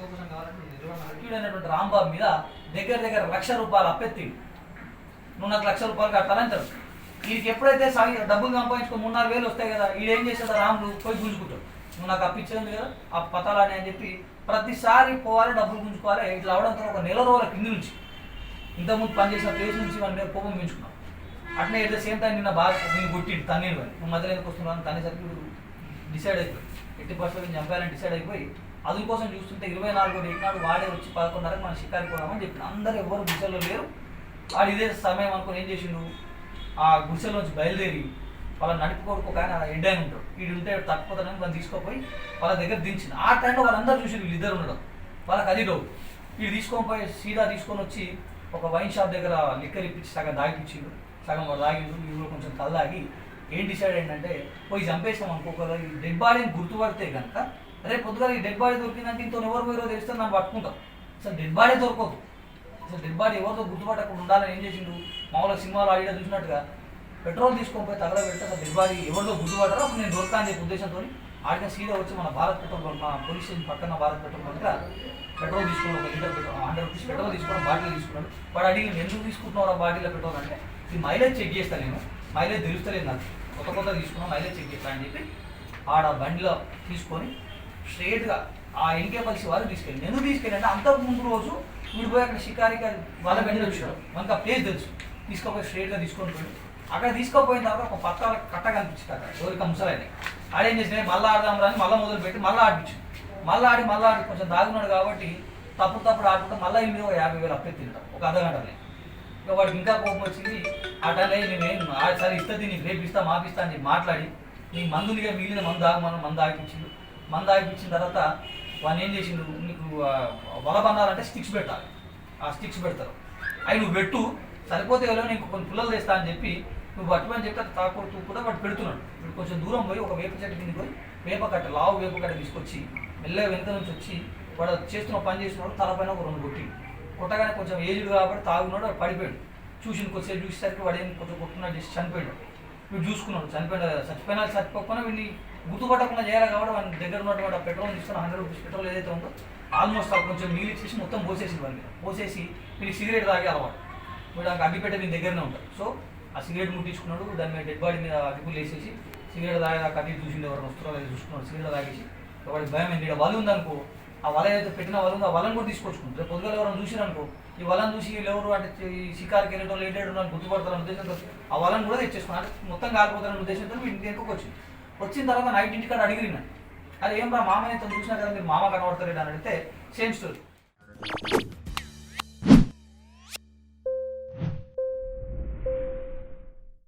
నిందితుడైనటువంటి రాంబాబు మీద దగ్గర దగ్గర లక్ష రూపాయలు అప్పెత్తి నువ్వు నాకు లక్ష రూపాయలు కట్టాలంటాడు వీడికి ఎప్పుడైతే సాగి డబ్బులు సంపాదించుకో మూడు నాలుగు వేలు వస్తాయి కదా వీడు ఏం చేస్తాడు? రాముడు పోయి గుంజుకుంటాడు. నువ్వు నాకు అప్పించేది కదా ఆ పతాలని అని చెప్పి ప్రతిసారి పోవాలి డబ్బులు గుంజుకోవాలి ఇట్లా అవడంతో ఒక నెల రోజుల కింద నుంచి. ఇంతకుముందు పనిచేసిన ప్లేస్ నుంచి మన మీద కోపం పెంచుకున్నాం. అట్లే ఎట్ ద సేమ్ టైం నిన్న బాగా నేను కొట్టిండు తన్నీరు అని నువ్వు మధ్యలో ఎందుకు వస్తున్నావు అని తనే సరికి డిసైడ్ అయిపోయి ఎట్టి పరిస్థితులు చంపాలని డిసైడ్ అయిపోయి అదుల కోసం చూస్తుంటే ఇరవై నాలుగో డేట్ నాడు వాడే వచ్చి పదకొండున్నరకు మనం షికారి పోదామని చెప్పిన. అందరూ ఎవరు గుడిసెల్లో లేరు. వాడు ఇదే సమయం అనుకుని ఏం చేసిండు? ఆ గుడిసెలోంచి బయలుదేరి వాళ్ళ నడుపుకోడుకు ఒక ఆయన ఎండ్ ఆయన ఉంటాడు. వీడు ఉంటే తక్కుపోతానని వాళ్ళు తీసుకోపోయి వాళ్ళ దగ్గర దించింది ఆ టైంలో వాళ్ళందరూ చూసి వీళ్ళు ఇద్దరు ఉండడం. వాళ్ళకి అది డౌట్ వీడు తీసుకొని పోయి సీదా తీసుకొని వచ్చి ఒక వైన్ షాప్ దగ్గర లిక్కర్ ఇప్పించి సగం దాగిపించిండు. సగం వాడు తాగిండు వీళ్ళు కొంచెం కళ్ళు ఏం డిసైడ్ అయిందంటే పోయి చంపేసాం అనుకోకరా డెడ్ బాడీని గుర్తుపడితే కనుక రేపు పొద్దుగా ఈ డెడ్ బాడీ దొరికిందంటే ఇంత ఎవరు పోయారో తెలిస్తే నన్ను పట్టుకుంటాం అసలు డెడ్ బాడీ దొరకదు. అసలు డెడ్ బాడీ ఎవరితో గుర్తుపట్టకుండా ఉండాలని ఏం చేసిండు? మామూలుగా సినిమాలో ఆడియో చూసినట్టుగా పెట్రోల్ తీసుకొని పోయి తగల పెడితే అసలు డెడ్ బాడీ ఎవరితో గుర్తుపడరో అప్పుడు నేను దొరకా అని చెప్పి ఉద్దేశంతో ఆడిన సీదా వచ్చి మన భారత్ పెట్రోల్ బంక్ మా పోలీస్ స్టేషన్ పక్కన భారత్ పెట్రోల్ బంక్ పెట్రోల్ తీసుకుని ఒక litre petrol hundred rupees petrol తీసుకుని బాటిల్ తీసుకున్నాడు. వాడు అడిగి ఎందుకు తీసుకుంటున్నావు బాటిల్లో పెట్రోల్? అంటే ఈ మైలేజ్ చెక్ చేస్తాను నేను. మైలేజ్ తెలుస్తలేదు నాకు. కొత్త కొత్త తీసుకున్నాను మైలేజ్ చెక్ చేస్తాను అని చెప్పి ఆడ బండిలో తీసుకొని స్ట్రేట్గా ఆ ఎంకే పలిసి వాళ్ళు తీసుకెళ్ళి నేను తీసుకెళ్ళి అంటే అంతకు ముందు రోజు వీడు పోయి అక్కడ షికారికి వాళ్ళ బండి వచ్చాడు మనకు ఆ ప్లేస్ తెలుసు. తీసుకోపోయి స్ట్రేట్గా తీసుకొని పోయి అక్కడ తీసుకోపోయిన తర్వాత ఒక పత్రాల కట్ట కనిపించింది అక్కడ ఎవరికి ముసలాయని ఆడేం చేసిన మళ్ళీ ఆడదాం రాని మళ్ళీ మొదలు పెట్టి మళ్ళీ ఆడిపించింది. మళ్ళీ ఆడి మళ్ళీ ఆడి కొంచెం దాగున్నాడు కాబట్టి తప్పుడు తప్పుడు ఆడుకుంటే మళ్ళీ ఎనిమిది ఒక యాభై వేలు అప్పే తింటాం. ఒక అర్ధ ఇంకా ఇక వాడికి ఇంకా కోపం వచ్చింది ఆ టైంలో నేను సరే ఇస్తుంది నీకు రేపు ఇస్తా మాపిస్తా అని మాట్లాడి నీ మందులుగా మిగిలిన మందు ఆగమని మందు ఆగిపించిండు. మందు ఆగిపించిన తర్వాత వాడిని ఏం చేసిండు? నీకు ఆ, వల స్టిక్స్ పెట్టాలి ఆ స్టిక్స్ పెడతారు. అవి నువ్వు పెట్టు సరిపోతే ఎవరో నీకు కొన్ని పుల్లలు తెస్తా అని చెప్పి నువ్వు పట్టుమని చెప్పి అది తాకొడుతూ కూడా వాడు పెడుతున్నాడు. ఇప్పుడు కొంచెం దూరం పోయి ఒక వేప చెట్టు కింద పోయి వేప కట్ట లావు వేప కట్ట తీసుకొచ్చి మెల్లగా వెనుక నుంచి వచ్చి వాడు చేస్తున్న పని చేస్తున్నాడు తలపైన ఒక రెండు కొట్టి కొట్టగానే కొంచెం ఏజ్డ్ కాబట్టి తాగున్నాడు వాడు పడిపోయాడు. చూసి కొద్దిసేపు చూసేసరికి వాడు ఏం కొంచెం కొట్టున్నాడు చేసి చనిపోయాడు. వీడు చూసుకున్నాడు చనిపోయిన చచ్చిపోయినా చచ్చిపోకుండా వీడిని గుర్తుపట్టకుండా చేయాలి కాబట్టి వాడి దగ్గర ఉన్నటువంటి ఆ పెట్రోల్ తీసుకుని హండ్రెడ్ రూపీస్ పెట్రోల్ ఏదైతే ఉందో ఆల్మోస్ట్ అక్కడ కొంచెం నీళ్ళు ఇచ్చేసి మొత్తం పోసేసి వాళ్ళ మీద పోసేసి వీడికి సిగరెట్ తాగే అలవాటు. వీడు నాకు అగ్గిపెట్ట మీ దగ్గరనే ఉంటాడు. సో ఆ సిగరెట్ ముట్టించుకున్నాడు. దాని మీద డెడ్ బాడీ మీద అగ్గిపులు వేసేసి సిగరెట్ తాగే కట్టి చూసింది ఎవరైనా వస్తున్నారో లేదు చూసుకున్నాడు. సిగరెట్ తాగేసి వాడికి భయం ఏంటి వాళ్ళు ఉందనుకో. ఆ వల ఏదైతే పెట్టిన వల ఉందో ఆ వలను కూడా తీసుకొచ్చుకుంటారు. రేపు పొద్దుగా ఎవరైనా చూసిరనుకో ఈ వలను చూసి వీళ్ళు ఎవరు అంటే ఈ షికార్కి వెళ్ళడం లేట్ అయ్యడం గుర్తుపడతారన్న ఉద్దేశంతో ఆ వలను కూడా తెచ్చేసుకున్నాను అంటే మొత్తం కాలిపోతారన్న ఉద్దేశంతో ఇంటి దగ్గరకు వచ్చింది వచ్చిన తర్వాత నైట్ ఇంటికాడ అడిగిరిన అది ఏం రా మామయ్య చూసినా కదా మీరు మామ కనబడతలేడు అని అడిగితే సేమ్ స్టోరీ